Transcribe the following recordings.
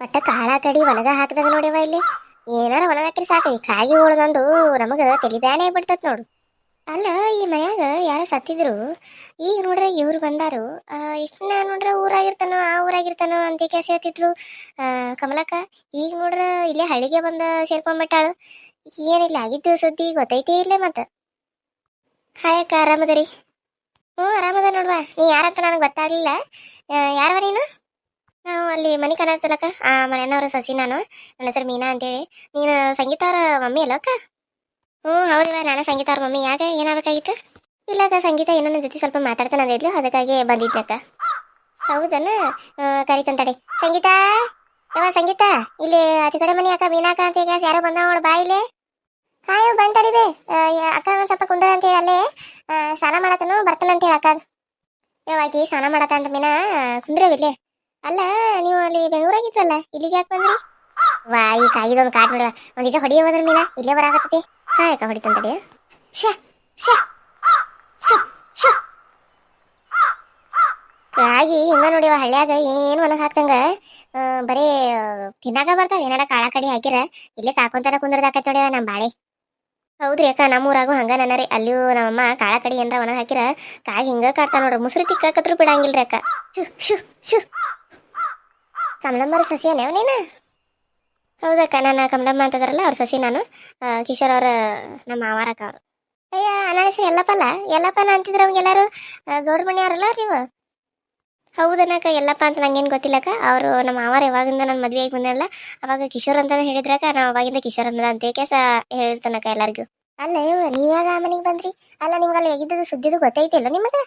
ಒಟ್ಟ ಕಾಳ ಕಡಿ ಒಣಗ ಹಾಕಿದಾಗ ನೋಡ್ಯವ ಇಲ್ಲಿ. ಏನಾರ ಒಣಗ ಸಾಕು ಈ ಕಾಗಿ ಉಳ್ದಂದು ನಮಗ ಬ್ಯಾನೆ ಆಗ್ಬಿಡ್ತತ್ ನೋಡು. ಅಲ್ಲ ಈ ಮನ್ಯಾಗ ಯಾರ ಸತ್ತಿದ್ರು? ಈಗ ನೋಡ್ರೆ ಇವ್ರು ಬಂದಾರು. ಇಷ್ಟನ್ನ ನೋಡ್ರೆ ಊರಾಗಿರ್ತಾನೋ ಆ ಊರಾಗಿರ್ತಾನೋ ಅಂತ ಹೇಳ್ತಿದ್ರು. ಆ, ಕಮಲಕ್ಕ ಈಗ ನೋಡ್ರ ಇಲ್ಲೇ ಹಳ್ಳಿಗೆ ಬಂದ ಸೇರ್ಕೊಂಡ್ಬಿಟ್ಟಾಳು ಏನಿಲ್ಲ ಆಗಿದ್ದು ಸುದ್ದಿ ಗೊತ್ತೈತೇ ಇಲ್ಲೇ ಮತ್ತ. ಹಾಯ್ ಅಕ್ಕ ಆರಾಮದರಿ? ಹ್ಞೂ ಆರಾಮದ ನೋಡ್ವಾ. ನೀ ಯಾರಂತ ನನಗೆ ಗೊತ್ತಾಗ್ಲಿಲ್ಲ. ಯಾರವ ನೀನು? ಅಲ್ಲಿ ಮನೆ ಕಾಣತ್ತಲ್ಲಕ್ಕ ಆ, ಮನೆಯವ್ರ ಸಸಿ ನಾನು. ನನ್ನ ಹೆಸರು ಮೀನಾ ಅಂತೇಳಿ. ನೀನು ಸಂಗೀತ ಅವರ ಮಮ್ಮಿ ಅಲ್ಲಕ್ಕ ಹ್ಞೂ, ಹೌದಿಲ್ಲ. ನಾನು ಸಂಗೀತ ಅವ್ರ ಮಮ್ಮಿ. ಯಾಕೆ? ಏನಾಗಬೇಕಾಗಿತ್ತು ಇಲ್ಲ ಅಕ್ಕ ಸಂಗೀತ ಏನೋ ನನ್ನ ಜೊತೆ ಸ್ವಲ್ಪ ಮಾತಾಡ್ತಾನೆ ಅಂದಿದ್ಲು ಅದಕ್ಕಾಗಿ ಬಂದಿದ್ನಕ್ಕ ಹೌದನ? ಕರಿತಂತಾಡಿ ಸಂಗೀತ? ಯಾವ ಸಂಗೀತ? ಇಲ್ಲಿ ಆಚೆ ಕಡೆ ಮನೆ ಅಕ್ಕ ಮೀನಾಕ ಅಂತ ಈಗ ಯಾರೋ ಬಂದ ನೋಡು, ಬಾ ಇಲ್ಲಿ. ಹಾಯ್ ತಡಿಬೆ ಅಕ್ಕ ಸ್ವಲ್ಪ ಕುಂದ್ರ ಅಂತ ಹೇಳಿ ಅಲ್ಲೇ. ಸ್ನಾನ ಮಾಡತನು ಬರ್ತಾನಂತ ಹೇಳಿ ಅಕ್ಕ. ಯಾವಾಗಿ ಸ್ನಾನ ಮಾಡತ್ತ ಅಂತ ಮೀನಾ. ಕುಂದ್ರವಿಲ್ಲೇ ಅಲ್ಲ, ನೀವು ಅಲ್ಲಿ ಬೆಂಗಳೂರಾಗಿದ್ರಲ್ಲ ಇಲ್ಲಿಗೆ ಯಾಕೆ ಬಂದ್ರಿ? ವಾ, ಈ ಕಾಗಿದೊಂದು ಕಾಟ್ ನೋಡುವ. ಒಂದಿಟ ಹೊಡಿಯೋ ಬಂದ್ರ ಮೀನಾ, ಇಲ್ಲೇ ಬರಾಕತ್ತೈತಿ ಹಾ, ಯಾಕ ಹೊಡಿತಂತಡಿ ಶ ಶ ಕಾಗಿ ಹಿಂಗ ನೋಡಿವ, ಹಳ್ಳ್ಯಾಗ ಏನು ಒಣಗ್ ಹಾಕ್ತಂಗ ಬರೀ, ತಿನ್ನಾಕ ಬರ್ತಾವ, ಏನಾರ ಕಾಳ ಕಡಿ ಹಾಕಿರ. ಇಲ್ಲೇ ಕಾಕೊಂತಾರ ಕುಂದ್ರದಾಕತ್ ನೋಡಿವ ನಮ್ಮ ಬಾಳೆ. ಹೌದ್ರಿ ಅಕ್ಕ ನಮ್ಮೂರಾಗೂ ಹಂಗ ನನ್ನರಿ. ಅಲ್ಲಿಯೂ ನಮ್ಮಮ್ಮ ಕಾಳ ಕಡಿ ಏನಾರ ಒಣ ಹಾಕಿರ. ಕಾಯಿ ಹಿಂಗ ಕಾಡ್ತಾವ ನೋಡ್ರಿ, ಮುಸ್ರಿ ತಿಕ್ಕಾಕತ್ರು ಬಿಡಂಗಿಲ್ರಿ ಅಕ್ಕ. ಶು ಶು ಶು ಕಮಲಮ್ಮರ ಸಸಿ ಅನ್ಯಾವ ನೀನು? ಹೌದಕ್ಕ ನಾನು ಕಮಲಮ್ಮ ಅಂತದಾರಲ್ಲ, ಅವ್ರ ಸಸಿ ನಾನು. ಕಿಶೋರ್ ಅವರ, ನಮ್ಮ ಮಾವಾರಕ್ಕ ಅವರು. ಅಯ್ಯ ನನ್ನ ಹೆಸರು ಎಲ್ಲಪ್ಪಲ್ಲ ಎಲ್ಲಪ್ಪನ ಅಂತಿದ್ರು ಅವ್ಗೆಲ್ಲರೂ ಗೌಡ ಅವರಲ್ಲ ನೀವು? ಹೌದನಕ್ಕ ಎಲ್ಲಪ್ಪ ಅಂತ ನಂಗೇನು ಗೊತ್ತಿಲ್ಲಕ್ಕ. ಅವರು ನಮ್ಮ ಮಾವಾರ ಯಾವಾಗಿಂದ ನನ್ನ ಮದುವೆ ಆಗಿ ಬಂದಲ್ಲ ಅವಾಗ ಕಿಶೋರ್ ಅಂತಾನೆ ಹೇಳಿದ್ರಕ್ಕ. ನಾವು ಅವಾಗಿಂದ ಕಿಶೋರ್ ಅನ್ನದ ಅಂತ ಕೇಸ ಹೇಳ್ತಾನಕ್ಕ ಎಲ್ಲರಿಗೂ. ಅಲ್ಲ ನೀವು ನೀವ್ಯಾಗ ಆ ಮನೆಗೆ ಬಂದ್ರಿ? ಅಲ್ಲ ನಿಮ್ಗೆ ಅಲ್ಲಿ ಹೇಗಿದ್ದದು ಸುದ್ದಿದು ಗೊತ್ತೈತಿಲ್ಲ ನಿಮಗೆ?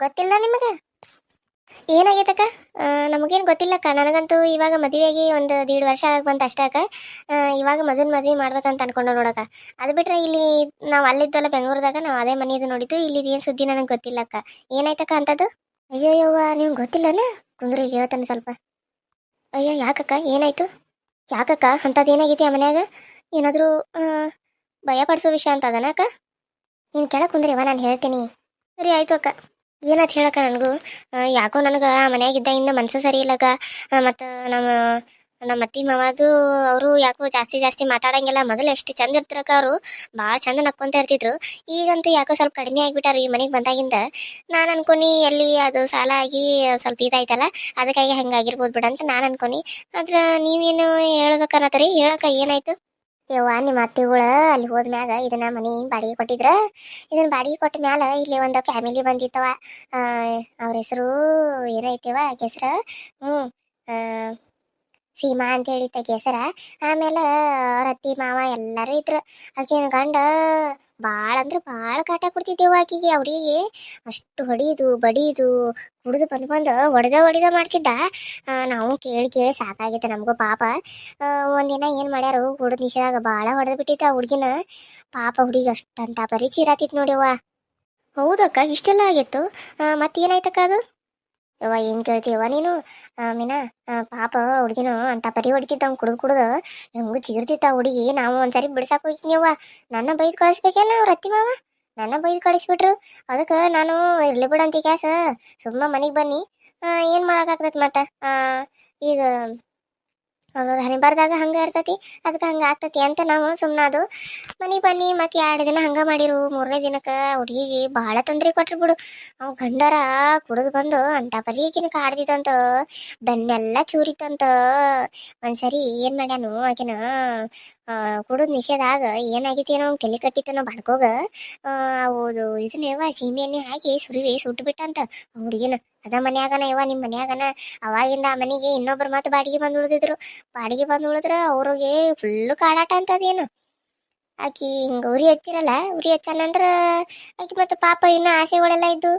ಗೊತ್ತಿಲ್ಲ ನಿಮಗೆ? ಏನಾಗೈತಕ್ಕ? ನಮಗೇನು ಗೊತ್ತಿಲ್ಲಕ್ಕ ನನಗಂತೂ ಇವಾಗ ಮದುವೆಯಾಗಿ ಒಂದು ದೀಡ್ ವರ್ಷ ಆಗಿ ಬಂತು ಅಷ್ಟೇ ಅಕ್ಕ. ಇವಾಗ ಮದುವೆ ಮದುವೆ ಮಾಡ್ಬೇಕಂತ ಅನ್ಕೊಂಡು ನೋಡಕ್ಕ ಅದು ಬಿಟ್ರೆ ಇಲ್ಲಿ ನಾವು ಅಲ್ಲಿದ್ದಲ್ಲ ಬೆಂಗಳೂರದಾಗ ನಾವು ಅದೇ ಮನೆಯದು ನೋಡಿದ್ದು. ಇಲ್ಲಿ ಏನು ಸುದ್ದಿ ನನಗೆ ಗೊತ್ತಿಲ್ಲಕ್ಕ ಏನಾಯ್ತಕ್ಕ ಅಂತದ್ದು? ಅಯ್ಯೋ, ಯವ್ವ ನಿಮ್ಗೆ ಗೊತ್ತಿಲ್ಲನ? ಕುಂದ್ರಿಗೆ ಹೇಳ್ತಾನೆ ಸ್ವಲ್ಪ. ಅಯ್ಯೋ, ಯಾಕಕ್ಕ? ಏನಾಯ್ತು? ಯಾಕಕ್ಕ? ಅಂಥದ್ದು ಏನಾಗೈತಿ ಆ ಮನ್ಯಾಗ? ಏನಾದರೂ ಭಯ ಪಡಿಸೋ ವಿಷಯ ಅಂತ ಅದನಕ್ಕ ನೀನು ಕೆಳಗೆ ಕುಂದ್ರಿವ ನಾನು ಹೇಳ್ತೀನಿ. ಸರಿ, ಆಯ್ತು ಅಕ್ಕ. ಏನಾಯ್ತು ಹೇಳಕ ನನಗೂ? ಯಾಕೋ ನನಗೆ ಆ ಇನ್ನು ಮನಸ್ಸು ಸರಿ ಇಲ್ಲಕ್ಕ ಮತ್ತು ನಮ್ಮ ನಮ್ಮ ಅತ್ತಿ ಮಾವದು ಅವರು ಯಾಕೋ ಜಾಸ್ತಿ ಜಾಸ್ತಿ ಮಾತಾಡಂಗಿಲ್ಲ. ಮೊದಲು ಎಷ್ಟು ಚಂದ ಇರ್ತಿರಕ್ಕ ಅವರು. ಭಾಳ ಚಂದ ನಕ್ಕೊಂತ ಇರ್ತಿದ್ರು. ಈಗಂತೂ ಯಾಕೋ ಸ್ವಲ್ಪ ಕಡಿಮೆ ಆಗ್ಬಿಟ್ಟಾರ ಈ ಮನೆಗೆ ಬಂದಾಗಿಂದ. ನಾನು ಅನ್ಕೊನಿ ಎಲ್ಲಿ ಅದು ಸಾಲ ಆಗಿ ಸ್ವಲ್ಪ ಇದಾಯ್ತಲ್ಲ, ಅದಕ್ಕಾಗಿ ಹೆಂಗಾಗಿರ್ಬೋದು ಬಿಡ ಅಂತ ನಾನು ಅನ್ಕೊನಿ. ಆದ್ರೆ ನೀವೇನು ಹೇಳ್ಬೇಕನ್ನತ್ತರಿ? ಹೇಳಕ್ಕ ಏನಾಯ್ತು? ಯವ್ವ, ನಿಮ್ಮ ಅತ್ತಿಗಳು ಅಲ್ಲಿ ಹೋದ್ಮ್ಯಾಗ ಇದನ್ನ ಮನೆ ಬಾಡಿಗೆ ಕೊಟ್ಟಿದ್ರ? ಇದನ್ನ ಬಾಡಿಗೆ ಕೊಟ್ಟ ಮ್ಯಾಲ ಇಲ್ಲಿ ಒಂದು ಫ್ಯಾಮಿಲಿ ಬಂದಿತ್ತವ ಅವ್ರ ಹೆಸರು ಏನೈತಿವ ಹೆಸರು ಹ್ಞೂ ಸೀಮಾ ಅಂತ ಹೇಳಿತ್ತ ಕೆಸರ. ಆಮೇಲೆ ಅವ್ರ ಅತ್ತಿ, ಮಾವ ಎಲ್ಲರೂ ಇದ್ರು. ಆಕೆನ ಗಂಡ ಭಾಳ ಅಂದ್ರೆ ಭಾಳ ಕಾಟ ಕೊಡ್ತಿದ್ದೇವು ಆಕಿಗೆ, ಅವ್ರಿಗೆ. ಅಷ್ಟು ಹೊಡೀದು, ಬಡೀದು, ಕುಡಿದು ಬಂದು ಬಂದು ಹೊಡೆದ ಹೊಡೆದ ಮಾಡ್ತಿದ್ದ. ನಾವು ಕೇಳಿ ಕೇಳಿ ಸಾಕಾಗಿತ್ತು ನಮಗೂ ಪಾಪ. ಒಂದಿನ ಏನು ಮಾಡ್ಯಾರು, ಕುಡಿದು ನಿಷೇಧಾಗ ಭಾಳ ಹೊಡೆದು ಬಿಟ್ಟಿತ್ತು ಆ ಹುಡುಗಿನ. ಪಾಪ ಹುಡುಗಿ ಅಷ್ಟಂತ ಪರಿ ಚೀರಾತಿತ್ತು ನೋಡಿವ ಹೌದಕ್ಕ, ಇಷ್ಟೆಲ್ಲ ಆಗಿತ್ತು. ಮತ್ತೇನಾಯ್ತಕ್ಕ ಅದು? ಯವ್ವ, ಏನು ಕೇಳ್ತೀವ ನೀನು ಮೀನಾ ಪಾಪ ಹುಡುಗಿನು ಅಂತ ಪರಿ ಹೊಡಿತಿದ್ದ ಕುಡಿದು ಕುಡಿದು. ಹೆಂಗು ಚೀರ್ತಿತ್ತ ಹುಡುಗಿ. ನಾವು ಒಂದ್ಸರಿ ಬಿಡ್ಸಾಕ್ ಅವ್ವ ನನ್ನ ಬೈದು ಕಳಿಸ್ಬೇಕೇನ ಅವ್ರ ಅತ್ತಿ ಮಾವ? ನನ್ನ ಬೈದು ಕಳಿಸ್ಬಿಟ್ರು. ಅದಕ್ಕೆ ನಾನು ಇರ್ಲಿ ಬಿಡಂತಿ ಗ್ಯಾಸ್. ಸುಮ್ಮ ಮನೆಗೆ ಬನ್ನಿ. ಏನು ಮಾಡೋಕ್ಕಾಗ್ತೈತಿ ಮತ್ತೆ? ಈಗ ಅವ್ರ ಹರಿಬಾರ್ದಾಗ ಹಂಗೆ ಇರ್ತತಿ ಅದಕ್ಕೆ ಹಂಗೆ ಆಗ್ತತಿ ಅಂತ ನಾವು ಸುಮ್ಮನಾದು ಮನೆಗೆ ಬನ್ನಿ ಮತ್ತೆ ಎರಡು ದಿನ ಹಂಗೆ ಮಾಡಿರು, ಮೂರನೇ ದಿನಕ್ಕೆ ಹುಡುಗಿಗೆ ಭಾಳ ತೊಂದರೆ ಕೊಟ್ರು ಬಿಡು. ಅವ್ ಗಂಡರ ಕುಡಿದು ಬಂದು ಅಂತ ಪರೀಕಿನ ಕಾಡ್ತಿತ್ತಂತ ಬೆನ್ನೆಲ್ಲ ಚೂರಿತಂತ. ಒಂದ್ಸರಿ ಏನು ಮಾಡ್ಯಾನು ಆಕಿನ ಕುಡಿದು ನಿಷೇಧಾಗ ಏನಾಗಿತ್ತೇನೋ ಏನೋ ಅವ್ನ್ ತಲೆ ಕಟ್ಟಿತ್ತನೋ ಬಡ್ಕೋಗ ಅವು ಇದನ್ನೇವ ಸೀಮೆ ಎಣ್ಣೆ ಹಾಕಿ ಸುರಿವಿ ಸುಟ್ಟು ಬಿಟ್ಟಂತ ಹುಡುಗಿನ. ಅದ ಮನ್ಯಾಗನ ಯವ್ವ ನಿಮ್ಮ ಮನ್ಯಾಗನ ಅವಾಗಿಂದ ಆ ಮನೆಗೆ ಇನ್ನೊಬ್ರು ಮತ್ತೆ ಬಾಡಿಗೆ ಬಂದು ಉಳಿದಿದ್ರು. ಬಾಡಿಗೆ ಬಂದು ಉಳಿದ್ರೆ ಅವ್ರಿಗೆ ಫುಲ್ಲು ಕಾಡಾಟ ಅಂತದೇನು. ಆಕಿ ಹಿಂಗೆ ಉರಿ ಹಚ್ಚಿರಲ್ಲ, ಉರಿ ಹಚ್ಚಾನಂದ್ರೆ ಆಕಿ ಮತ್ತೆ ಪಾಪ ಇನ್ನು ಆಸೆಗಳೆಲ್ಲ ಇದ್ದು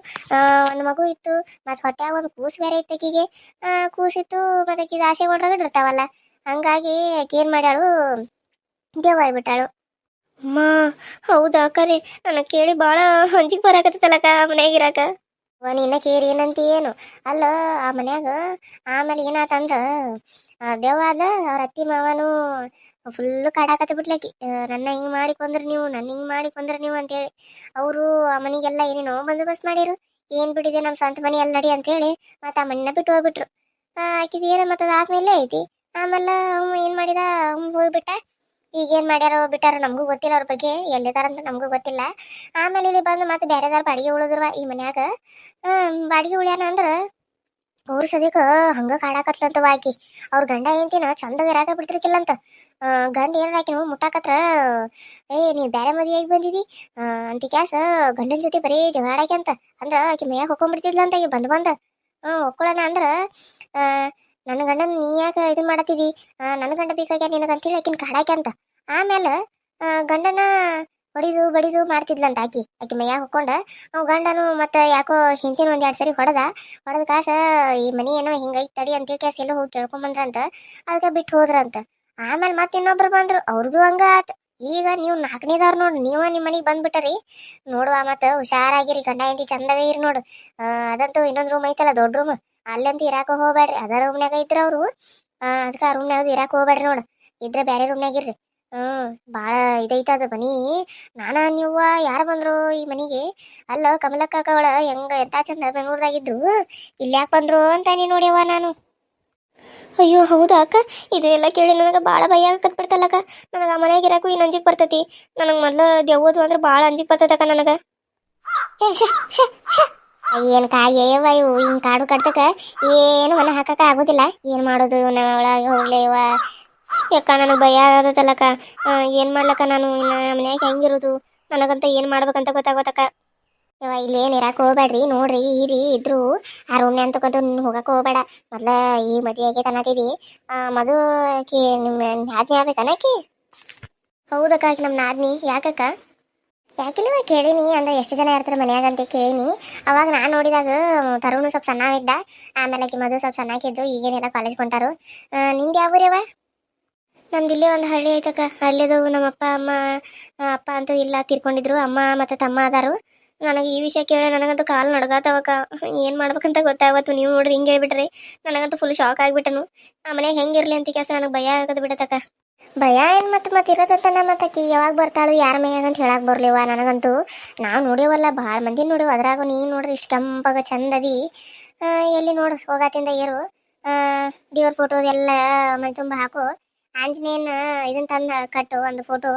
ಒಂದು ಮಗು ಇತ್ತು, ಮತ್ತು ಹೊಟ್ಯಾಗ ಒಂದು ಕೂಸು ಬೇರೆ ಇತ್ತು ಆಕಿಗೆ. ಕೂಸಿತ್ತು ಮತ್ತು ಆಕಿದ ಆಸೆಗೊಳಗೆ ಇರ್ತಾವಲ್ಲ. ಹಂಗಾಗಿ ಆಕೆ ಏನು ಮಾಡ್ಯಾಳು ದೇವಾಯ್ಬಿಟ್ಟಾಳು ಅಮ್ಮ, ಹೌದಾ ಕರೆ? ನನಗೆ ಕೇಳಿ ಭಾಳ ಹೊಂಜಿಗೆ ಬರಾಕತ್ತಲ್ಲಕ್ಕ ಮನ್ಯಾಗಿರಾಕ. ನಿನ್ನ ಕೇರಿ ಏನಂತ ಏನು? ಅಲ್ಲ, ಆ ಮನ್ಯಾಗ ಆಮೇಲೆ ಏನಾತಂದ್ರ ದೇವ ಅದ ಅವ್ರ ಅತ್ತಿ ಮಾವನು ಫುಲ್ ಕಾಡಾಕತ್ತ ಬಿಡ್ಲಕಿ ನನ್ನ ಹಿಂಗೆ ಮಾಡಿ ಕೊಂದ್ರೆ ನೀವು, ನನ್ನ ಹಿಂಗೆ ಮಾಡಿ ಕೊಂದ್ರೆ ನೀವು ಅಂತೇಳಿ. ಅವರು ಆ ಮನೆಗೆಲ್ಲ ಏನೇನೋ ಬಂದೋಬಸ್ತ್ ಮಾಡಿರು. ಏನು ಬಿಡಿದೆ ನಮ್ಮ ಸ್ವಂತ ಮನೆ ಎಲ್ಲ ನಡಿ ಅಂತೇಳಿ ಮತ್ತೆ ಆ ಮನೆನ ಬಿಟ್ಟು ಹೋಗ್ಬಿಟ್ರು. ಆಕಿದ ಏನು ಮತ್ತದ ಆದ್ಮೇಲೆ ಐತಿ. ಆಮೇಲೆ ಅವ್ನು ಏನು ಮಾಡಿದ, ಅವ್ನು ಹೋಗ್ಬಿಟ್ಟ. ಈಗ ಏನು ಮಾಡ್ಯಾರೋ ಬಿಟ್ಟಾರೋ ನಮಗೂ ಗೊತ್ತಿಲ್ಲ ಅವ್ರ ಬಗ್ಗೆ. ಎಲ್ಲಿದಾರಂತ ನಮಗೂ ಗೊತ್ತಿಲ್ಲ. ಆಮೇಲೆ ಇಲ್ಲಿ ಬಂದು ಮತ್ತೆ ಬೇರೆದಾರ ಬಾಡಿಗೆ ಉಳಿದ್ರವ ಈ ಮನ್ಯಾಗ ಬಾಡಿಗೆ ಉಳ್ಯಾನ ಅಂದ್ರೆ ಅವ್ರ ಸದ್ಯಕ್ಕೆ ಹಂಗ ಕಾಡಾಕತ್ಲಂತವ ಆಕಿ. ಅವ್ರ ಗಂಡ ಏನ್ತಿನ ಚಂದಾಗ ಇರಾಕ ಬಿಡ್ತಿರ್ಕಿಲ್ಲಂತ. ಅಂತ ಗಂಡ ಏನಾರ ಆಕಿನ ಮುಟ್ಟಾಕತ್ರ ಏ ನೀ ಬೇರೆ ಮದುವೆಯಾಗಿ ಬಂದಿದಿ? ಅಂತ ಕ್ಯಾಸ ಗಂಡನ ಜೊತೆ ಬರೀ ಜಗಳಾಡಾಕಿ ಅಂತ. ಅಂದ್ರ ಆಕಿ ಮೇಯಾಗ ಹೊಕ್ಕೊಂಡ್ಬಿಡ್ತಿದ್ಲಂತ ಈಗ ಬಂದ್ ಬಂದ. ಒಕ್ಕೊಳನ ಅಂದ್ರ ಆ, ನನ್ನ ಗಂಡನ ನೀ ಯಾಕೆ ಇದು ಮಾಡತ್ತಿದಿ? ನನ್ನ ಗಂಡ ಬೇಕಾಗ್ಯ ನಿನಗಂತೇಳಿ ಆಕಿನ ಕಾಡಾಕೆ ಅಂತ. ಆಮೇಲೆ ಗಂಡನ ಹೊಡಿದು ಬಡಿದು ಮಾಡ್ತಿದ್ಲಂತ ಆಕಿ. ಆಕಿ ಮೈಯಾಗ ಹೊಕ್ಕೊಂಡ, ಅವ್ ಗಂಡನು ಮತ್ತೆ ಯಾಕೋ ಹಿಂದಿನ ಒಂದ್ ಎರಡ್ ಸರಿ ಹೊಡೆದ. ಹೊಡೆದ ಕಾಸ ಈ ಮನಿ ಏನೋ ಹಿಂಗೈತ್ ತಡಿ ಅಂತ ಕೇಸ್ ಎಲ್ಲೋ ಹೋಗಿ ಕೇಳ್ಕೊಂಬಂದ್ರಂತ ಅದಕ್ಕೆ ಬಿಟ್ಟು ಹೋದ್ರಂತ. ಆಮೇಲೆ ಮತ್ತೆ ಇನ್ನೊಬ್ರು ಬಂದ್ರು. ಅವ್ರಿಗೂ ಹಂಗ ಆತ. ಈಗ ನೀವು ನಾಲ್ಕನೇದವ್ರು ನೋಡ್ರಿ ನೀವು ನಿಮ್ಮ ಮನೆಗೆ ಬಂದ್ಬಿಟ್ಟರಿ. ನೋಡುವ ಮತ್ತೆ ಹುಷಾರಾಗಿರಿ, ಗಂಡ ಹೆಂಡತಿ ಚಂದಾಗ ಇರಿ ನೋಡು. ಅದಂತೂ ಇನ್ನೊಂದು ರೂಮ್ ಐತಲ್ಲ, ದೊಡ್ಡ ರೂಮ್ ಅಲ್ಲಂತೂ ಇರಾಕ ಹೋಗ್ಬೇಡ್ರಿ ಅದ ರೂಮ್ನಾಗ ಇದ್ರ ಅವರು. ಅದಕ್ಕೆ ಆ ರೂಮ್ನಾಗ ಇರಾಕ ಹೋಗ್ಬೇಡ್ರಿ ನೋಡು. ಇದ್ರೆ ಬೇರೆ ರೂಮ್ನಾಗ ಇರ್ರಿ. ಹ್ಮ್ ಬಾಳ ಇದೈತ ಅದು ಮನಿ. ನಾನ ನೀವ ಯಾರು ಬಂದ್ರು ಈ ಮನಿಗೆ? ಅಲ್ಲ ಕಮಲಕ್ಕ ಅವಳ ಹೆಂಗ ಎಂತ ಚಂದ ಬೆಂಗಳೂರದಾಗಿದ್ರು ಇಲ್ಲಿ ಯಾಕೆ ಬಂದ್ರು ಅಂತ ನೀ ನೋಡ್ಯವ ನಾನು. ಅಯ್ಯೋ ಹೌದಾ ಅಕ್ಕ? ಇದೆಲ್ಲ ಕೇಳಿ ನನಗೆ ಭಾಳ ಭಯ ಆಗತ್ ಬಿಡ್ತಲ್ಲಕ್ಕ ನನಗೆ ಆ ಮನೆಗೆ ಇರಾಕು ಇನ್ನು ಅಂಜಿಕ್ ಬರ್ತೈತಿ. ನನಗೆ ಮೊದಲು ದೆವ್ವದು ಅಂದ್ರೆ ಭಾಳ ಅಂಜಿಕ್ ಬರ್ತೈತಕ್ಕ ನನಗೆ. ಏನು ಕಾಯವ ಇವು ಹಿಂಗೆ ಕಾಡು ಕಟ್ತಕ ಏನು ಮನೆ ಹಾಕಕ ಆಗೋದಿಲ್ಲ. ಏನು ಮಾಡೋದು ಇವನ ಒಳಗೆ ಹೋಗ್ಲೇವ ಯಾಕ ನನಗೆ ಭಯ ಆಗತ್ತಲ್ಲಕ್ಕ? ಏನು ಮಾಡ್ಲಕ್ಕ ನಾನು? ಇನ್ನು ಮನ್ಯಾಗ ಹೆಂಗಿರೋದು? ನನಗಂತ ಏನು ಮಾಡ್ಬೇಕಂತ ಗೊತ್ತಾಗೋತಕ್ಕ. ಇಲ್ಲಿ ಏನು ಇರಕ್ಕೆ ಹೋಗ್ಬೇಡ್ರಿ, ನೋಡ್ರಿ, ಇರಿ, ಇದ್ರು. ಆ ರೂಮ್ನ ಅಂತ ತಗೊಂಡು ಹೋಗಕ್ಕೆ ಹೋಗ್ಬೇಡ. ಮೊದ್ಲ ಈ ಮದುವೆ ಆಗೈತೆ ಅನ್ನತಿದಿ ಮದು ಆಕಿ ನಿಮ್ಮ ನಾದ್ನಿ ಆಗ್ಬೇಕನಕಿ ಹೌದಕ್ಕ ಆಕಿ ನಮ್ಮ ನಾದ್ನಿ. ಯಾಕಕ್ಕ? ಯಾಕಿಲ್ಲವ ಕೇಳೀನಿ ಅಂದ್ರೆ ಎಷ್ಟು ಜನ ಇರ್ತಾರೆ ಮನ್ಯಾಗ ಅಂತ ಕೇಳೀನಿ. ಅವಾಗ ನಾನು ನೋಡಿದಾಗ, ತರುಣು ಸ್ವಲ್ಪ ಸಣ್ಣವಿದ್ದ ಆಮೇಲೆ ಆಕಿ ಮದು ಸ್ವಲ್ಪ ಸಣ್ಣಾಕಿದ್ದು ಈಗೇನೆಲ್ಲ ಕಾಲೇಜ್ ಕೊಂಟಾರು ನಿಂದು ಯಾವ ನಮ್ದು ಇಲ್ಲೇ ಒಂದು ಹಳ್ಳಿ ಐತಕ್ಕ. ಅಲ್ಲೇದು ನಮ್ಮ ಅಪ್ಪ, ಅಮ್ಮ ಅಪ್ಪ ಅಂತೂ ಇಲ್ಲ ತೀರ್ಕೊಂಡಿದ್ರು. ಅಮ್ಮ ಮತ್ತು ತಮ್ಮ ಅದಾರು. ನನಗೆ ಈ ವಿಷಯ ಕೇಳಿ ನನಗಂತೂ ಕಾಲು ನಡ್ಗಾತವಕ್ಕ. ಏನು ಮಾಡ್ಬೇಕಂತ ಗೊತ್ತಾಗತ್ತು ನೀವು ನೋಡ್ರಿ, ಹಿಂಗೆ ಹೇಳ್ಬಿಟ್ರಿ. ನನಗಂತೂ ಫುಲ್ ಶಾಕ್ ಆಗಿಬಿಟ್ಟನು. ಆ ಮನೆ ಹೆಂಗಿರಲಿ ಅಂತ ಕೆಲಸ ನನಗೆ ಭಯ ಆಗದ ಬಿಡತಕ್ಕ ಭಯ ಏನು ಮತ್ತೆ ಮತ್ತೆ ಇರತ್ತಂತ ಮತ್ತೆ ಆಕಿ. ಯಾವಾಗ ಬರ್ತಾಳು, ಯಾರ ಮೈಯಾಗ ಅಂತ ಹೇಳಕ್ ಬರ್ಲಿವ ನನಗಂತೂ. ನಾವು ನೋಡೇವಲ್ಲ ಭಾಳ ಮಂದಿ ನೋಡಿವ ಅದ್ರಾಗ ನೀನು ನೋಡ್ರಿ, ಇಷ್ಟು ಕೆಂಪಾಗ ಚಂದದಿ ಎಲ್ಲಿ ನೋಡು, ಹೋಗಾತಿಂದ ಏರು ದೇವ್ರ ಫೋಟೋ ಎಲ್ಲ ಮನೆ ತುಂಬ ಹಾಕು. ಆಂಜನೇಯನ ಇದನ್ನ ತಂದ ಕಟ್ಟು ಒಂದು ಫೋಟೋ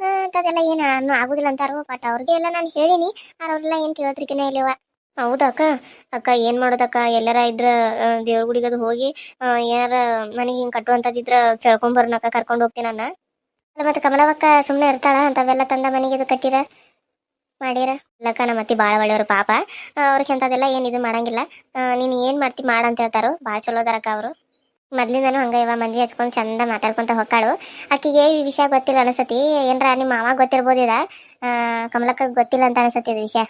ಅಂಥದ್ದೆಲ್ಲ ಏನು ಅನ್ನೂ ಆಗುದಿಲ್ಲ ಅಂತಾರೋ ಬಟ್ ಅವ್ರಿಗೆ ಎಲ್ಲ ನಾನು ಹೇಳಿನಿ. ಅವ್ರೆಲ್ಲ ಏನು ಕೇಳೋದ್ರಿಕಿನೇ ಇಲ್ಲವ. ಹೌದಾ ಅಕ್ಕ. ಅಕ್ಕ ಏನು ಮಾಡೋದಕ್ಕ ಎಲ್ಲಾರ ಇದ್ರ ದೇವ್ರ ಗುಡಿಗದು ಹೋಗಿ ಏನಾರ ಮನೆಗೆ ಹಿಂಗೆ ಕಟ್ಟುವಂಥದ್ದಿದ್ರ ಚಳ್ಕೊಂಬರ್ನಕ್ಕ ಕರ್ಕೊಂಡು ಹೋಗ್ತೀನಿ ನಾನು ಅಲ್ಲ ಮತ್ತೆ ಕಮಲವಕ್ಕ ಸುಮ್ಮನೆ ಇರ್ತಾಳ. ಅಂತವೆಲ್ಲ ತಂದ ಮನೆಗೆ ಇದು ಕಟ್ಟಿರ? ಮಾಡಿರ? ಇಲ್ಲಕ್ಕ ನಮ್ಮ ಅತ್ತಿ ಭಾಳ ಒಳ್ಳೆಯವ್ರು ಪಾಪ. ಅವ್ರಿಗೆ ಅಂಥದ್ದೆಲ್ಲ ಏನು ಇದು ಮಾಡಂಗಿಲ್ಲ. ನೀನು ಏನು ಮಾಡ್ತಿ ಮಾಡ ಅಂತ ಹೇಳ್ತಾರೋ? ಭಾಳ ಚಲೋ ಅದಾರಕ್ಕ ಅವರು. ಮೊದ್ಲಿಂದನೂ ಹಂಗ ಇವ ಮಂದಿ ಹಚ್ಕೊಂಡು ಚಂದ ಮಾತಾಡ್ಕೊಂತ ಹೊಕ್ಕಾಳು. ಆಕಿಗೆ ಈ ವಿಷಯ ಗೊತ್ತಿಲ್ಲ ಅನಸತಿ. ಏನ್ರ ನಿಮ್ಮ ಮಾವ ಗೊತ್ತಿರ್ಬೋದಿದ ಕಮಲಕ್ಕ ಗೊತ್ತಿಲ್ಲ ಅಂತ ಅನಸತಿ ಇದು ವಿಷಯ.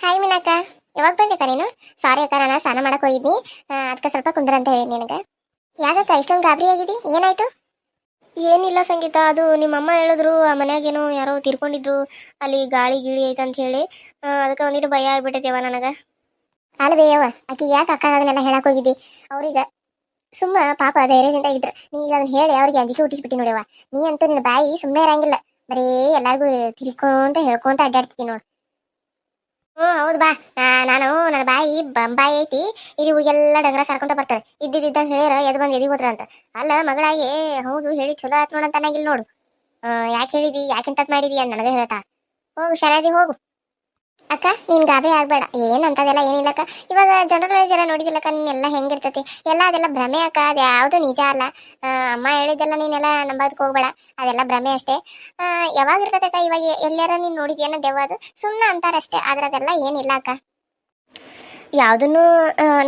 ಹಾಯ್ ಮೀನಕ್ಕ. ಯಾವಾಗ ಬಂದಿಕ್ಕ ನೀನು? ಸಾರಿ ಅಕ್ಕ ನಾನು ಸ್ನಾನ ಮಾಡಕ್ ಹೋಗಿದ್ನಿ. ಅದಕ್ಕೆ ಸ್ವಲ್ಪ ಕುಂದ್ರ ಅಂತ ಹೇಳಿ ನಿನಗ. ಯಾಕಕ್ಕ ಇಷ್ಟೊಂದು ಗಾಬರಿ ಆಗಿದಿ? ಏನಾಯ್ತು? ಏನಿಲ್ಲ ಸಂಗೀತ ಅದು ನಿಮ್ಮಮ್ಮ ಹೇಳಿದ್ರು ಆ ಮನ್ಯಾಗೇನೋ ಯಾರೋ ತೀರ್ಕೊಂಡಿದ್ರು ಅಲ್ಲಿ ಗಾಳಿ ಗಿಳಿ ಐತೆ ಅಂತ ಹೇಳಿ. ಅದಕ್ಕೆ ಒಂದಿಟ್ಟು ಭಯ ಆಗ್ಬಿಟ್ಟೈತೆವ ನನಗೆ. ಅಲ್ವೇ ಯವ್ವ ಆಕಿ ಯಾಕೆ ಅಕ್ಕ ಅದನ್ನೆಲ್ಲ ಹೇಳಕ್ ಹೋಗಿದ್ದಿ? ಅವ್ರಿಗೆ. ಸುಮ್ಮ ಪಾಪ ಧೈರ್ಯದಿಂದ ಇದ್ರ. ನೀ ಅದನ್ನ ಹೇಳಿ ಅವ್ರಿಗೆ ಅಂಜಿಕೆ ಹುಟ್ಟಿಸ್ಬಿಟ್ಟಿ ನೋಡವ್ವ. ನೀ ಅಂತೂ ನಿನ್ನ ಬಾಯಿ ಸುಮ್ಮನೆ ಇರಂಗಿಲ್ಲ. ಬರೀ ಎಲ್ಲಾರ್ಗೂ ತಿಳ್ಕೊಂತ ಹೇಳ್ಕೊಂತ ಅಡ್ಡಾಡ್ತೀನಿ ನೋಡು. ಹ್ಞೂ, ಹೌದು ಬಾ. ನಾನು ನನ್ನ ಬಾಯಿ ಬಂಬಾಯಿ ಐತಿ. ಇಲ್ಲಿ ಎಲ್ಲ ಡಂಗ್ರ ಸಾರ್ಕೊಂತ ಬರ್ತಾರೆ. ಇದ್ದಿದ್ದಂಗೆ ಹೇಳ್ಯಾರ, ಎದ್ ಬಂದು ಎದಿ ಹೋದ್ರ ಅಂತ. ಅಲ್ಲ ಮಗಳಾಗಿ, ಹೌದು ಹೇಳಿ ಚಲೋ ಆತ್ ನೋಡಂತ ಅನ್ನಂಗಿಲ್ಲ ನೋಡು. ಯಾಕೆ ಹೇಳಿದಿ ಯಾಕೆಂತ ಮಾಡಿದಿ ಅಂತ ನನಗೆ ಹೇಳ್ತಾ ಹೋಗು ಶರಾದಿ ಹೋಗು. ಅಕ್ಕ ನೀನ್ ಗಾಬರಿ ಆಗ್ಬೇಡ. ಏನಂತದೆಲ್ಲ ಏನಿಲ್ಲಕ್ಕ ಇವಾಗ ಜನರಲ್ ಜನ ನೋಡಿದಿಲ್ಲಕ್ಕ ನೀನೆಲ್ಲ ಹೆಂಗಿರ್ತತಿ. ಎಲ್ಲ ಅದೆಲ್ಲ ಭ್ರಮೆ ಅಕ್ಕ, ಅದು ಯಾವುದು ನಿಜ ಅಲ್ಲ. ಅಮ್ಮ ಹೇಳಿದ್ದೆಲ್ಲ ನೀನೆಲ್ಲ ನಂಬೋದಕ್ಕೆ ಹೋಗ್ಬೇಡ. ಅದೆಲ್ಲ ಭ್ರಮೆ ಅಷ್ಟೇ. ಯಾವಾಗ ಅಕ್ಕ, ಇವಾಗ ಎಲ್ಲಾರ ನೀನ್ ನೋಡಿದ್ಯೇನ ದೆವ್ವ ಅದು? ಸುಮ್ಮನೆ ಅಂತಾರಷ್ಟೇ, ಆದ್ರೆ ಅದೆಲ್ಲ ಏನಿಲ್ಲ ಅಕ್ಕ. ಯಾವುದನ್ನು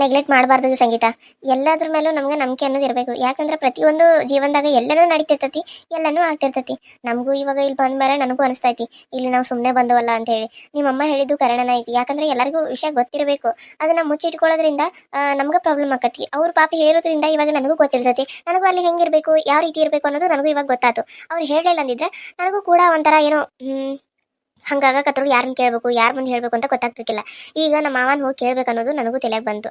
ನೆಗ್ಲೆಕ್ಟ್ ಮಾಡಬಾರ್ದು ಸಂಗೀತ. ಎಲ್ಲದ್ರ ಮೇಲೂ ನಮ್ಗೆ ನಂಬಿಕೆ ಅನ್ನೋದು ಇರಬೇಕು. ಯಾಕಂದ್ರೆ ಪ್ರತಿಯೊಂದು ಜೀವನದಾಗ ಎಲ್ಲನೂ ನಡೀತಿರ್ತೈತಿ, ಎಲ್ಲನೂ ಆಗ್ತಿರ್ತೈತಿ. ನಮಗೂ ಇವಾಗ ಇಲ್ಲಿ ಬಂದ ಮೇಲೆ ನನಗೂ ಅನಿಸ್ತೈತಿ, ಇಲ್ಲಿ ನಾವು ಸುಮ್ಮನೆ ಬಂದವಲ್ಲ ಅಂತ ಹೇಳಿ ನಿಮ್ಮಮ್ಮ ಹೇಳಿದ್ದು ಕಾರಣನ ಐತಿ. ಯಾಕಂದ್ರೆ ಎಲ್ಲರಿಗೂ ವಿಷಯ ಗೊತ್ತಿರಬೇಕು. ಅದನ್ನ ಮುಚ್ಚಿಟ್ಕೊಳ್ಳೋದ್ರಿಂದ ನಮ್ಗೆ ಪ್ರಾಬ್ಲಮ್ ಆಕತಿ. ಅವ್ರ ಪಾಪ ಹೇಳೋದ್ರಿಂದ ಇವಾಗ ನನಗೂ ಗೊತ್ತಿರ್ತೈತಿ. ನನಗೂ ಅಲ್ಲಿ ಹೆಂಗಿರ್ಬೇಕು, ಯಾವ ರೀತಿ ಇರಬೇಕು ಅನ್ನೋದು ನನಗೂ ಇವಾಗ ಗೊತ್ತಾಯ್ತು ಅವ್ರು ಹೇಳಲಿಲ್ಲ ಅಂದಿದ್ರೆ ನನಗೂ ಕೂಡ ಒಂಥರ ಏನೋ ಹಂಗಾಗಕತ್ರು ಯಾರನ್ನ ಕೇಳಬೇಕು ಯಾರ ಮುಂದೆ ಹೇಳಬೇಕು ಅಂತ ಗೊತ್ತಾಗ್ತಿರ್ತಿಲ್ಲ ಈಗ ನಮ್ಮ ಮಾವನ್ ಹೋಗಿ ಕೇಳ್ಬೇಕು ಅನ್ನೋದು ನನಗೂ ತಲೆಗೆ ಬಂತು.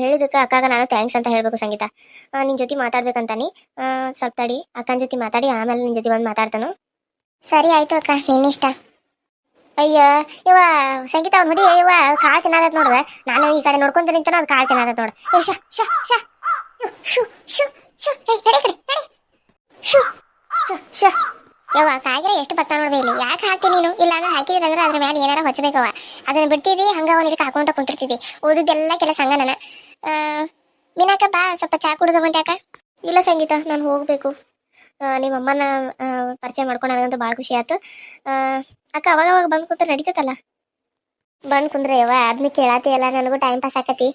ಹೇಳಿದಕ್ಕೆ ಅಕ್ಕಾಗ ನಾನು ಥ್ಯಾಂಕ್ಸ್ ಅಂತ ಹೇಳಬೇಕು ಸಂಗೀತ. ನಿನ್ನ ನಿನ್ ಜೊತೆ ಮಾತಾಡ್ಬೇಕಂತಾನೆ. ಸ್ವಲ್ಪ ತಡಿ ಅಕ್ಕನ ಜೊತೆ ಮಾತಾಡಿ ಆಮೇಲೆ ನಿನ್ ಜೊತೆ ಬಂದು ಮಾತಾಡ್ತಾನು. ಸರಿ ಆಯ್ತು ಅಕ್ಕ ನಿನ್ನಿಷ್ಟ. ಅಯ್ಯ ಇವ ಸಂಗೀತ ಅವ್ನು ನೋಡಿ ಇವ ಕಾಳು ತಿನ್ನೋದತ್ ನೋಡ್ದೆ ನಾನು ಈ ಕಡೆ ನೋಡ್ಕೊಂತ ನಿಂತಾನ ಅದು ಕಾಳು ತಿನ್ನೋದತ್ ನೋಡ. ಏ ಶ ಶ ಶ ಶು, ಶು ಶು ಶು ಏಯ್ ಕಡೆ ಕಡೆ ನಡಿ ಶು ಶು ಶು ಯವ್ವ ಕಾಯಿಗೆ ಎಷ್ಟು ಬರ್ತಾವ ನೋಡ್ಬೇ ಇಲ್ಲಿ? ಯಾಕೆ ಹಾಕ್ತಿ ನೀನು? ಇಲ್ಲ ಅಂದ್ರೆ ಹಾಕಿದ್ರೆ ಅಂದ್ರೆ ಅದ್ರ ಮೇಲೆ ಏನಾರ ಹೊಚ್ಚಬೇಕವ ಅದನ್ನ ಬಿಡ್ತೀವಿ ಹಂಗ ಅವನಿಗೆ ಹಾಕೊಂಡ ಕುಂತಿರ್ತೀವಿ ಓದಿದ್ದೆಲ್ಲ ಕೆಲಸ ಹಂಗ ನನ್ನ ಮೀನಾಕ ಬಾ, ಸ್ವಲ್ಪ ಚಾ ಕುಡಿದು ಬಂದ್ಯಾಕ ಇಲ್ಲ ಸಂಗೀತ, ನಾನು ಹೋಗ್ಬೇಕು. ನಿಮ್ಮ ಅಮ್ಮನ ಪರಿಚಯ ಮಾಡ್ಕೊಂಡು ನನಗಂತೂ ಭಾಳ ಖುಷಿ ಆಯ್ತು ಅಕ್ಕ ಅವಾಗ ಅವಾಗ ಬಂದು ಕೂತ್ರೆ ನಡೀತೈತಲ್ಲ? ಬಂದ್ ಕುಂದ್ರೆ ಯವ್ವ ಅದನ್ನ ಕೇಳಾತಿ ಎಲ್ಲ, ನನಗೂ ಟೈಮ್ ಪಾಸ್ ಆಕತಿ.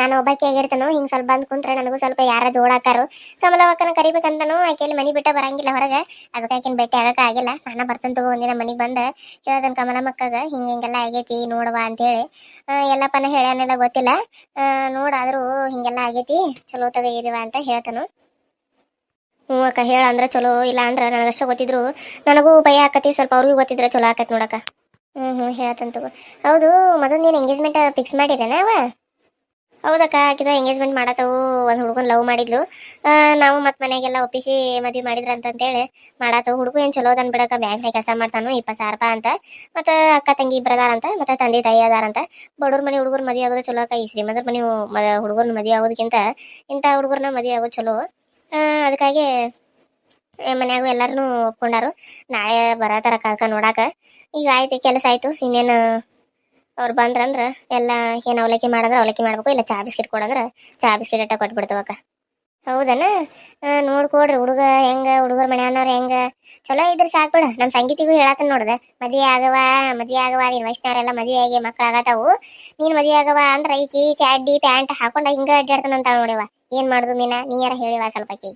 ನಾನು ಒಬ್ಬಾಕಿ ಆಗಿರ್ತಾನು, ಹಿಂಗ್ ಸ್ವಲ್ಪ ಬಂದ್ ಕುಂತ್ರೆ ನನಗೂ ಸ್ವಲ್ಪ ಯಾರ ಜೋಡಾಕಾರು ಕಮಲವಕ್ಕನ ಕರಿಬೇಕಂತನು ಆಕೆಯಲ್ಲಿ ಮನಿ ಬಿಟ್ಟ ಬರಂಗಿಲ್ಲ ಹೊರಗೆ. ಅದಕ್ಕೆ ಆಕಿನ ಭೇಟಿ ಆಗಕ್ಕೆ ಆಗಿಲ್ಲ. ನಾನು ಬರ್ತಂತ ತಗೋ, ಒಂದಿನ ಮನಿಗೆ ಬಂದ. ಕಮಲ ಮಕ್ಕಗ, ಹಿಂಗ ಹಿಂಗೆಲ್ಲ ಆಗೈತಿ, ನೋಡವ ಅಂತೇಳಿ. ಎಲ್ಲಪ್ಪನ ಹೇಳ್ಯಾನೆಲ್ಲ ಗೊತ್ತಿಲ್ಲ. ನೋಡಾದ್ರೂ ಹಿಂಗೆಲ್ಲ ಆಗೈತಿ. ಚಲೋ ತಗ ಇರಿವ ಅಂತ ಹೇಳ್ತಾನು. ಹ್ಞೂ ಅಕ್ಕ, ಹೇಳ ಅಂದ್ರೆ ಚಲೋ. ಇಲ್ಲ ಅಂದ್ರೆ ನನಗಷ್ಟ ಗೊತ್ತಿದ್ರು. ನನಗೂ ಭಯ ಆಕತಿ. ಸ್ವಲ್ಪ ಅವ್ರಿಗೂ ಗೊತ್ತಿದ್ರೆ ಚಲೋ ಆಕತಿ ನೋಡಕ್ಕ. ಹ್ಞೂ ಹ್ಞೂ ಹೇಳ್ತಾನೆ ತಗೋ. ಹೌದು, ಮೊದಲು ನೀನು ಎಂಗೇಜ್ಮೆಂಟ್ ಫಿಕ್ಸ್ ಮಾಡಿರೇನ ಅವ? ಹೌದಕ್ಕ, ಆಕಿದ ಎಂಗೇಜ್ಮೆಂಟ್ ಮಾಡತ್ತವು ಒಂದು ಹುಡುಗನ ಲವ್ ಮಾಡಿದ್ಲು. ನಾವು ಮತ್ತೆ ಮನೆಗೆಲ್ಲ ಒಪ್ಪಿಸಿ ಮದುವೆ ಮಾಡಿದ್ರ ಅಂತಂತೇಳಿ ಮಾಡತ್ತವು ಹುಡುಗ ಏನು ಚಲೋ ಅದನ್ ಬಿಡಕ್ಕ, ಬ್ಯಾಂಕ್ನಾಗ ಕೆಲಸ ಮಾಡ್ತಾನು, ಇಪ್ಪತ್ತು ಸಾವಿರ ರೂಪಾಯಿ ಅಂತ. ಮತ್ತು ಅಕ್ಕ ತಂಗಿ ಇಬ್ಬರು ಅದಾರಂತ ಮತ್ತು ತಂದೆ ತಾಯಿ ಅದಾರಂತ ಬಡವ್ರ ಮನೆ ಹುಡುಗರು ಮದುವೆ ಆಗೋದು ಚಲೋ ಅಕ್ಕ, ಈ ಶ್ರೀಮಂತರ ಮನೆ ಹುಡುಗರನ್ನ ಮದುವೆ ಆಗೋದಕ್ಕಿಂತ ಇಂಥ ಹುಡುಗರನ್ನ ಮದುವೆ ಆಗೋದು ಚಲೋ. ಅದಕ್ಕಾಗಿ ಮನ್ಯಾಗೂ ಎಲ್ಲಾರು ಒಪ್ಕೊಂಡಾರು. ನಾಳೆ ಬರತಾರ ಕಾಕ ನೋಡಾಕ. ಈಗ ಆಯ್ತು, ಕೆಲಸ ಆಯ್ತು. ಇನ್ನೇನು, ಅವ್ರು ಬಂದ್ರಂದ್ರ ಎಲ್ಲ ಏನು ಅವಲಕ್ಕಿ ಮಾಡಿದ್ರೆ ಅವಲಕ್ಕಿ ಮಾಡ್ಬೇಕು, ಇಲ್ಲ ಚಾ ಬಿಸ್ಕಿಟ್ ಕೊಡದ್ರ ಚಾ ಬಿಸ್ಕಿಟ್ ಅಟ್ಟ ಕೊಟ್ಬಿಡ್ತವಕ್ಕ ಹೌದನ? ನೋಡ್ಕೊಡ್ರಿ ಹುಡುಗ ಹೆಂಗ, ಹುಡುಗರ ಮನ್ಯಾನವ್ರ ಹೆಂಗ? ಚಲೋ ಇದ್ರ ಸಾಕ್ ಬಿಡ. ನಮ್ಮ ಸಂಗೀತಿಗೂ ಹೇಳತ್ತ ನೋಡ್ದೆ. ಮದ್ವೆ ಆಗವ ಮದ್ವೆ ಆಗವ, ನಿನ್ ವಯಸ್ಸಿನವರೆಲ್ಲ ಮದ್ವೆ ಆಗಿ ಮಕ್ಳು ಆಗತಾವು. ನೀನ್ ಮದ್ವೆ ಆಗವ ಅಂದ್ರ ಈಕಿ ಚಾಡ್ಡಿ, ಪ್ಯಾಂಟ್ ಹಾಕೊಂಡ ಹಿಂಗ ಅಡ್ಡಾಡ್ತಾನಂತ ನೋಡಿವ ಏನ್ ಮಾಡುದು ಮೀನಾ? ನೀ ಯಾರ ಹೇಳಿವ ಸ್ವಲ್ಪ ಆಕಿ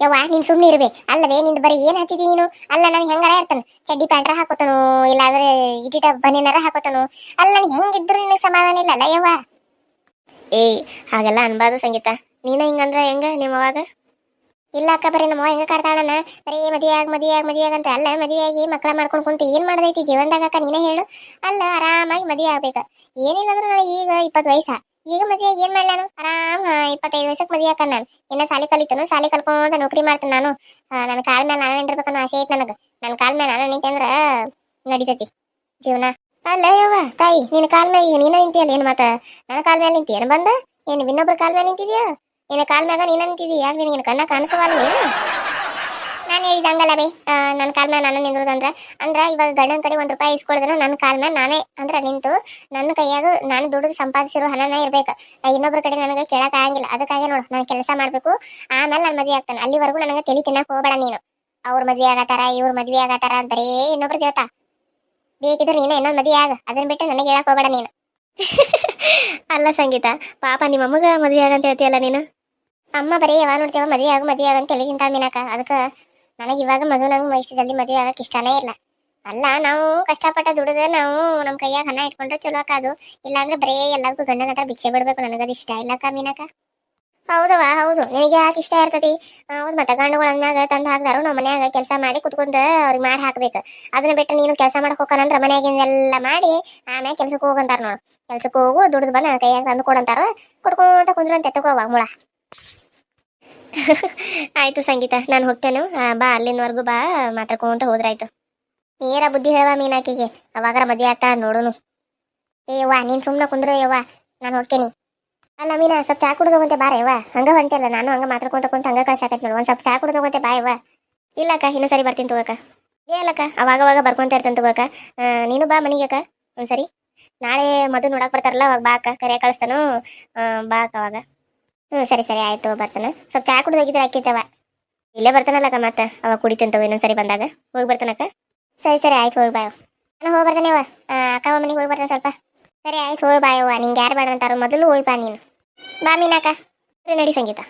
ಯವ್ವ, ನೀನ್ ಸುಮ್ಮನೆ ಇರ್ಬೇ. ಅಲ್ಲವೇ ನಿಂದು ಬರೀ ಏನ್ ಹಚ್ಚಿದಿ ನೀನು? ಅಲ್ಲ, ನಾನು ಹೆಂಗಾರ ಇರ್ತಾನೆ. ಚಡ್ಡಿ ಪ್ಯಾಂಟ್ರ ಹಾಕೋತಾನು, ಇಲ್ಲಾಂದ್ರೆ ಇಟಿಟ ಬನ್ನಿನಾರ ಹಾಕೋತಾನು. ಅಲ್ಲ, ನಾನು ಹೆಂಗಿದ್ರು ನಿನಗೆ ಸಮಾಧಾನ ಇಲ್ಲ ಅಲ್ಲ ಯವ್ವ? ಏಯ್, ಹಾಗೆಲ್ಲ ಅನ್ಬಾರ್ದು ಸಂಗೀತ. ನೀನ ಹಿಂಗಂದ್ರೆ ಹೆಂಗ ನಿಮ್ಮ ಅವಾಗ? ಇಲ್ಲ ಅಕ್ಕ, ಬರೀ ನಮ್ಮ ಹೆಂಗ ಕಾಡ್ತಾಳಣ್ಣ ಬರೀ ಮದುವೆ ಆಗ ಮದುವೆ ಅಂತ. ಅಲ್ಲ ಮದುವೆ ಆಗಿ ಮಕ್ಕಳ ಮಾಡ್ಕೊಂಡು ಕುಂತ ಏನು ಮಾಡದೈತಿ ಜೀವನದಾಗ ಅಕ್ಕ, ನೀನೇ ಹೇಳು. ಅಲ್ಲ, ಆರಾಮಾಗಿ ಮದುವೆ ಆಗ್ಬೇಕು ಏನಿಲ್ಲ ಅಂದ್ರೆ ನನಗೆ ಈಗ ಇಪ್ಪತ್ತು ವಯಸ್ಸ. ಈಗ ಮದುವೆ ಏನ್ ಮಾಡ್ಲಾನು ಆರಾಮ್ ಇಪ್ಪತ್ತೈದು ವಯಸ್ಸಕ್ಕೆ ಮದುವೆ ಹಾಕ ನಾನು. ಇನ್ನ ಸಾಲಿ ಕಲಿತನು ಸಾಲಿ ಕಲ್ಕೊಂತ ನೌಕರಿ ಮಾಡ್ತೇನೆ ನಾನು. ನನ್ನ ಕಾಲ್ ಮೇಲೆ ನಾನು ನಿಂದಿರ್ಬೇಕನ್ನೋ ಆಸೆ ಐತೆ ನನಗೆ. ನನ್ನ ಕಾಲ್ ಮೇಲೆ ನಾನು ನಿಂತಂದ್ರ ನಡಿತೈತಿ ಜೀವನ. ಅಲ್ಲ ಯವ್ವ ತಾಯಿ ನಿನ್ನ ಕಾಲ್ ಮೇಲೆ ಈಗ ನೀನ ನಿಂತಿಯಲ್ಲ ಏನು ಮಾತ? ನನ್ನ ಕಾಲ್ ಮೇಲೆ ನಿಂತಿಯೇನು ಬಂದ? ಏನು ಇನ್ನೊಬ್ರ ಕಾಲ್ ಮೇಲೆ ನಿಂತಿದ್ಯಾ? ನಿನ್ನ ಕಾಲ್ ಮ್ಯಾಗ ನೀನ ನಿಂತಿದ್ಯಾ? ಯಾಕೆ ನಿನಗೆ ಕಣ್ಣ ಕಾಣಿಸವಲ್ಲ ನೀನು? ನಾನು ಹೇಳಿದಂಗಲ್ಲ ಬೇ. ನನ್ನ ಕಾಲ್ ಮೇಲೆ ನಾನು ನಿಂದ್ರದಂದ್ರ ಅಂದ್ರೆ. ಇವಾಗ ಗಂಡನ ಕಡೆ ಒಂದು ರೂಪಾಯಿ ಇಸ್ಕೊಳ್ಳೋದನ್ನ ನನ್ನ ಕಾಲ್ ನಾನೇ ಅಂದ್ರೆ ನಿಂತು ನನ್ನ ಕೈಯಾಗ ನಾನು ದುಡಿದು ಸಂಪಾದಿಸಿರೋ ಹಣನೇ ಇರ್ಬೇಕು. ಇನ್ನೊಬ್ಬರ ಕಡೆ ನನಗೆ ಕೇಳಕ್ ಆಗಂಗಿಲ್ಲ. ಅದಕ್ಕಾಗಿ ನೋಡು, ನಾನು ಕೆಲಸ ಮಾಡಬೇಕು. ಆಮೇಲೆ ನನ್ನ ಮದುವೆ ಆಗ್ತಾನೆ. ಅಲ್ಲಿವರೆಗೂ ನನಗೆ ತಲೆ ತಿನ್ನಕ್ ಹೋಗಬೇಡ ನೀನು. ಅವ್ರ ಮದುವೆ ಆಗತ್ತಾರ, ಇವ್ರ ಮದುವೆ ಆಗತ್ತಾರ ಬರೀ ಇನ್ನೊಬ್ರು ಹೇಳ್ತಾ ಬೇಕಿದ್ರೆ ನೀನು ಇನ್ನೊಂದು ಮದುವೆ ಆಗ. ಅದನ್ನ ಬಿಟ್ಟು ನನಗೆ ಹೇಳಕ್ ಹೋಗಬೇಡ ನೀನು. ಅಲ್ಲ ಸಂಗೀತ, ಪಾಪ ನಿಮ್ಮ ಅಮ್ಮಗ ಮದ್ವೆ ಆಗಂತ ಹೇಳ್ತೀಯಲ್ಲ ನೀನು? ಅಮ್ಮ ಬರೀ ಯಾವಾಗ ನೋಡ್ತೀವ ಮದುವೆ ಆಗ, ಮದ್ವೆ ಆಗಂತ ತಿಂತಾ ಮೀನಾಕ. ಅದಕ್ಕೆ ನನಗೆ ಇವಾಗ ಮದುವೆ ನಂಗೆ ಇಷ್ಟು ಜಲ್ದಿ ಮದುವೆ ಆಗಕ್ಕೆ ಇಷ್ಟನೇ ಇಲ್ಲ. ಅಲ್ಲ, ನಾವು ಕಷ್ಟಪಟ್ಟ ದುಡಿದ್ರೆ ನಾವು ನಮ್ಮ ಕೈಯಾಗ ಹಣ ಇಟ್ಕೊಂಡ್ರೆ ಚಲೋ ಅಕ್ಕ ಅದು. ಇಲ್ಲಾಂದ್ರೆ ಬರೀ ಎಲ್ಲರಿಗೂ ಗಂಡನ ಹತ್ರ ಭಿಕ್ಷೆ ಬಿಡ್ಬೇಕು ನನಗದು ಇಷ್ಟ ಇಲ್ಲಕ್ಕ ಮೀನಾಕ ಹೌದವ ಹೌದು. ನಿನಗೆ ಯಾಕೆ ಇಷ್ಟ ಇರ್ತತಿ? ಹೌದು, ಮತ್ತೆ ಗಂಡುಗಳು ಅಂದಾಗ ತಂದು ಹಾಕ್ದಾರು ನಮ್ಮ ಮನ್ಯಾಗ ಕೆಲಸ ಮಾಡಿ ಕುತ್ಕೊಂಡು ಅವ್ರಿಗೆ ಮಾಡಿ ಹಾಕ್ಬೇಕು. ಅದನ್ನ ಬಿಟ್ಟು ನೀನು ಕೆಲಸ ಮಾಡಕ್ ಹೋಗೋಣಂದ್ರ ಮನೆಯಾಗಿಂದೆಲ್ಲ ಮಾಡಿ ಆಮೇಲೆ ಕೆಲ್ಸಕ್ಕೆ ಹೋಗಂತಾರ ನೋಡು. ಕೆಲ್ಸಕ್ಕೆ ಹೋಗು, ದುಡ್ದು ಬಂದು ಕೈಯಾಗ ತಂದು ಕೊಡಂತಾರ. ಕೊಡ್ಕೊಂತ ಕುಂದ್ರಂತೆ ಅವಾಗ ಮುಳ. ಆಯ್ತು ಸಂಗೀತ, ನಾನು ಹೋಗ್ತೇನೆ. ಬಾ ಅಲ್ಲಿನವರೆಗೂ ಬಾ, ಮಾತಾಡ್ಕೊಂತ ಹೋದ್ರಾಯ್ತು. ನೀರ ಬುದ್ಧಿ ಹೇಳುವ ಮೀನಾಕಿಗೆ. ಅವಾಗರ ಮದುವೆ ಆಗ್ತಾ ನೋಡುನು. ಏ ಯವ್ವ, ನೀನ್ ಸುಮ್ಮನೆ ಕುಂದ್ರು ಯವ್ವ, ನಾನು ಹೋಗ್ತೇನೆ. ಅಲ್ಲ ಮೀನಾ, ಸ್ವಲ್ಪ ಚಾ ಕುಡ್ದು ಹೋಗಂತೆ ಬಾರ ಯವ್ವ. ಹಂಗ ಹೊಂಟಿಲ್ಲ ನಾನು ಹಂಗೆ ಮಾತಾಡ್ಕೊಂತ ಕುಂತ ಹಂಗೆ ಕಳ್ಸಾಕತ್ ನೋಡು. ಒಂದು ಸ್ವಲ್ಪ ಚಾ ಕುಡ್ದು ಹೋಗಂತೆ ಬಾ ಯವ್ವ. ಇಲ್ಲಕ್ಕ ಇನ್ನೂ ಸರಿ ಬರ್ತೀನಿ ತಗೋಕ. ಏ ಅವಾಗ ಅವಾಗ ಬರ್ಕೊಂತ ಇರ್ತೀನಿ ತಗೋಕ. ನೀನು ಬಾ ಮನೆಗೆ ಅಕ್ಕ, ಒಂದ್ಸರಿ. ನಾಳೆ ಮದು ನೋಡಕ್ ಬರ್ತಾರಲ್ಲ, ಅವಾಗ ಬಾ ಅಕ್ಕ. ಕರೆ ಕಳಿಸ್ತಾನು. ಬಾ ಅಕ್ಕ ಅವಾಗ. ಹ್ಞೂ, ಸರಿ ಸರಿ, ಆಯ್ತು, ಬರ್ತಾನೆ. ಸ್ವಲ್ಪ ಚಹಾ ಕುಡ್ದು ಹೋಗಿದ್ರೆ ಅಕ್ಕಿತ್ತವ ಇಲ್ಲೇ ಬರ್ತಾನಲ್ಲಕ್ಕ ಮತ್ತೆ ಅವಾಗ ಕುಡಿತೀನಿ ತಗೋ ಇನ್ನೊಂದ್ಸರಿ ಬಂದಾಗ. ಹೋಗಿ ಬರ್ತಾನಕ್ಕ. ಸರಿ ಸರಿ, ಆಯ್ತು, ಹೋಗಿ ಬಾಯ್ ನಾನು ಹೋಗಿ ಬರ್ತಾನೆ ಅವ ಅಕ್ಕ ಮನೆಗೆ ಹೋಗಿ ಬರ್ತಾನೆ ಸ್ವಲ್ಪ. ಸರಿ, ಆಯ್ತು, ಹೋಗಿ ಬಾಯವ್ವ ನಿಂಗೆ ಯಾರು ಬೇಡ ಅಂತಾರೋ ಮೊದಲು ಹೋಗಿ ಬಾ ನೀನು. ಬಾ ಮೀನಾಕ ಸರಿ ನಡಿ ಸಂಗೀತ.